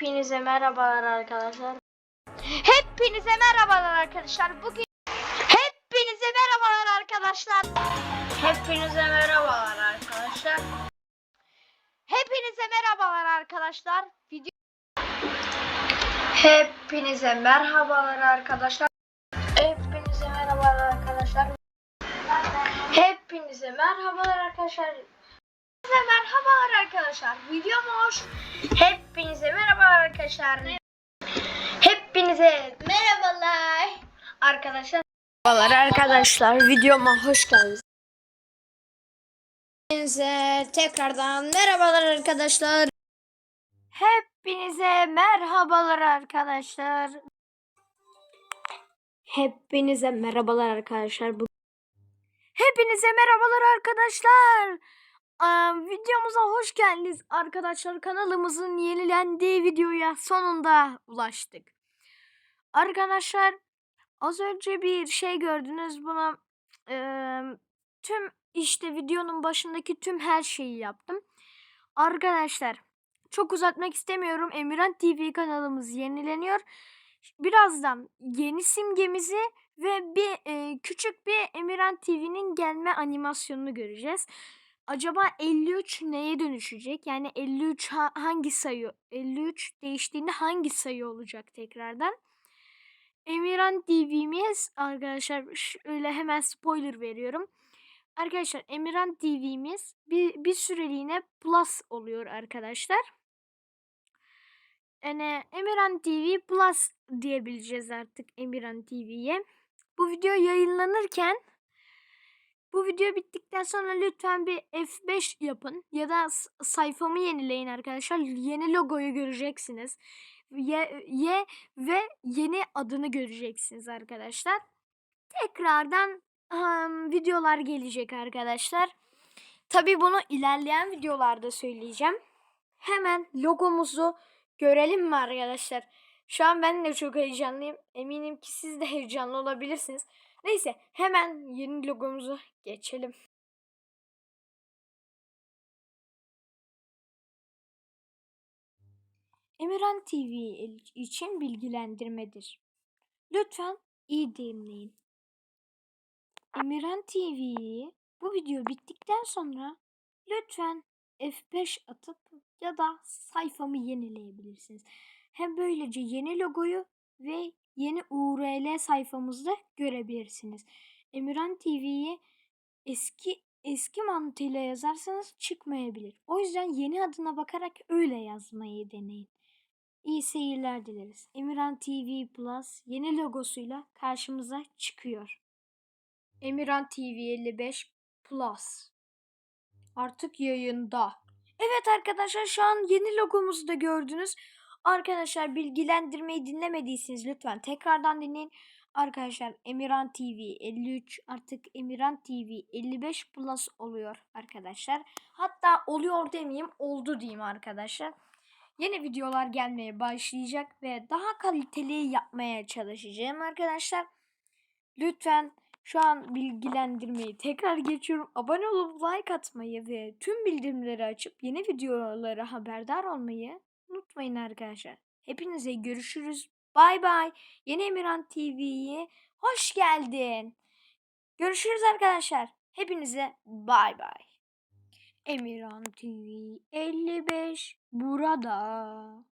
Hepinize merhabalar arkadaşlar. Hepinize merhabalar arkadaşlar. Bugün Hepinize merhabalar arkadaşlar. Hepinize merhabalar arkadaşlar. Hepinize merhabalar arkadaşlar. Video Hepinize merhabalar arkadaşlar. Hepinize merhabalar arkadaşlar. Hepinize merhabalar arkadaşlar. Hepinize merhabalar arkadaşlar. Videoma hoş. Hepinize arkadaşlar. Hepinize merhabalar arkadaşlar. Merhabalar arkadaşlar. Videoma hoş geldiniz. Hepinize tekrardan merhabalar arkadaşlar. Hepinize merhabalar arkadaşlar. Hepinize merhabalar arkadaşlar. Hepinize merhabalar arkadaşlar. Videomuza hoş geldiniz arkadaşlar. Kanalımızın yenilendiği videoya sonunda ulaştık. Arkadaşlar az önce bir şey gördünüz. Buna eee, tüm işte videonun başındaki tüm her şeyi yaptım. Arkadaşlar çok uzatmak istemiyorum. Emirhan TV kanalımız yenileniyor. Birazdan yeni simgemizi ve bir e, küçük bir Emirhan TV'nin gelme animasyonunu göreceğiz. Acaba 53 neye dönüşecek? Yani 53 ha- hangi sayı? 53 değiştiğinde hangi sayı olacak tekrardan? Emirhan TV'miz arkadaşlar şöyle hemen spoiler veriyorum. Arkadaşlar Emirhan TV'miz bir, bir süreliğine plus oluyor arkadaşlar. Yani Emirhan TV Plus diyebileceğiz artık Emirhan TV'ye. Bu video yayınlanırken bu video bittikten sonra lütfen bir F5 yapın ya da sayfamı yenileyin arkadaşlar. Yeni logoyu göreceksiniz. Ye, ye ve yeni adını göreceksiniz arkadaşlar. Tekrardan ım, videolar gelecek arkadaşlar. Tabii bunu ilerleyen videolarda söyleyeceğim. Hemen logomuzu görelim mi arkadaşlar? Şu an ben de çok heyecanlıyım. Eminim ki siz de heyecanlı olabilirsiniz. Neyse hemen yeni logomuzu geçelim. Emirhan TV için bilgilendirmedir. Lütfen iyi dinleyin. Emirhan TV'yi bu video bittikten sonra lütfen F5 atıp ya da sayfamı yenileyebilirsiniz. Hem böylece yeni logoyu ve yeni URL sayfamızda görebilirsiniz. Emirhan TV'yi eski eski mantığıyla yazarsanız çıkmayabilir. O yüzden yeni adına bakarak öyle yazmayı deneyin. İyi seyirler dileriz. Emirhan TV Plus yeni logosuyla karşımıza çıkıyor. Emirhan TV 55 Plus. Artık yayında. Evet arkadaşlar şu an yeni logomuzu da gördünüz. Arkadaşlar bilgilendirmeyi dinlemediyseniz lütfen tekrardan dinleyin. Arkadaşlar Emirhan TV 53 artık Emirhan TV 55 Plus oluyor arkadaşlar. Hatta oluyor demeyeyim oldu diyeyim arkadaşlar. Yeni videolar gelmeye başlayacak ve daha kaliteli yapmaya çalışacağım arkadaşlar. Lütfen şu an bilgilendirmeyi tekrar geçiyorum. Abone olup like atmayı ve tüm bildirimleri açıp yeni videolara haberdar olmayı unutmayın arkadaşlar. Hepinize görüşürüz. Bay bay. Yeni Emirhan TV'ye hoş geldin. Görüşürüz arkadaşlar. Hepinize bay bay. Emirhan TV 55 burada.